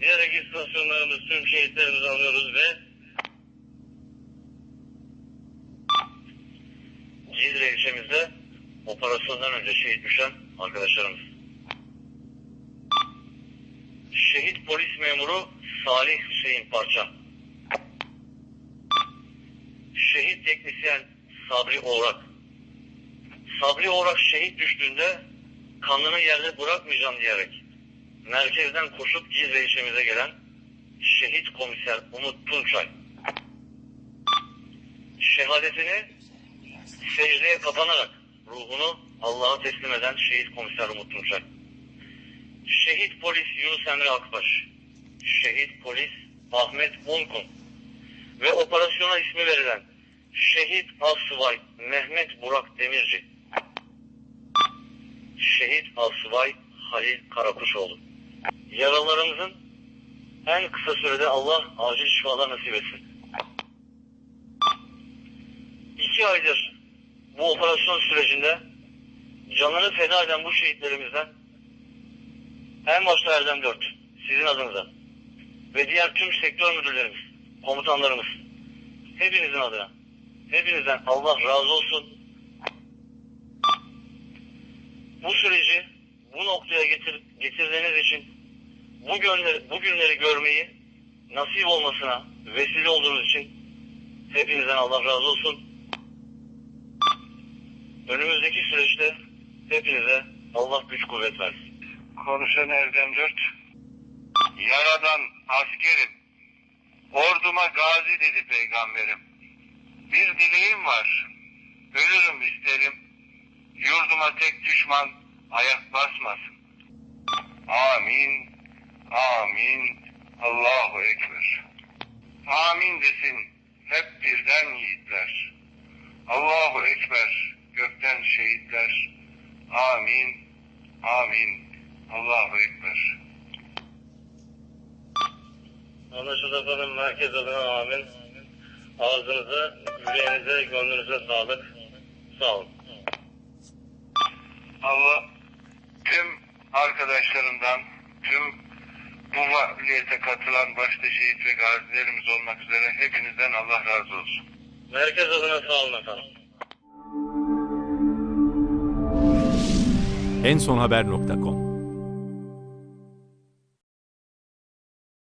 Diğer istasyonlarımız tüm şehitlerimizi alıyoruz ve Cizre ilçemizde operasyondan önce şehit düşen arkadaşlarımız. Şehit polis memuru Salih Hüseyin Parça. Şehit teknisyen Sabri Oğrak. Sabri Oğrak şehit düştüğünde kanını yerde bırakmayacağım diyerek merkezden koşup Cizre ilçemize gelen şehit komiser Umut Tunçay. Şehadetini secdeye kapanarak ruhunu Allah'a teslim eden şehit komiser Umut Tunçay. Şehit polis Yunus Emre Akbaş. Şehit polis Ahmet Unkun. Ve operasyona ismi verilen Şehit Asubay Mehmet Burak Demirci. Şehit Asubay Halil Karakuşoğlu. Yaralarımızın en kısa sürede Allah acil şifalar nasip etsin. İki aydır bu operasyon sürecinde canını feda eden bu şehitlerimizden en başta Erdem Dört, sizin adınıza ve diğer tüm sektör müdürlerimiz, komutanlarımız, hepinizin adına, hepinizden Allah razı olsun. Bu süreci bu noktaya getir, getirdiğiniz için bu günleri, görmeyi nasip olmasına vesile olduğunuz için hepinizden Allah razı olsun. Önümüzdeki süreçte hepinize Allah güç kuvvet versin. Konuşan Erdem Dört. Yaradan askerim. Orduma gazi dedi peygamberim. Bir dileğim var. Ölürüm isterim. Yurduma tek düşman ayak basmasın. Amin. Amin. Allahu Ekber. Amin desin hep birden yiğitler. Allahu Ekber gökten şehitler. Amin. Amin. Allahu Ekber. Anlaşıldı efendim. Merkez adına amin. Ağzınıza, yüreğinize, gönlünüze sağlık. Sağ olun. Allah tüm arkadaşlarımdan, tüm bu faaliyete katılan başta şehit ve gazilerimiz olmak üzere hepinizden Allah razı olsun. Merkez adına sağ olun efendim. ensonhaber.com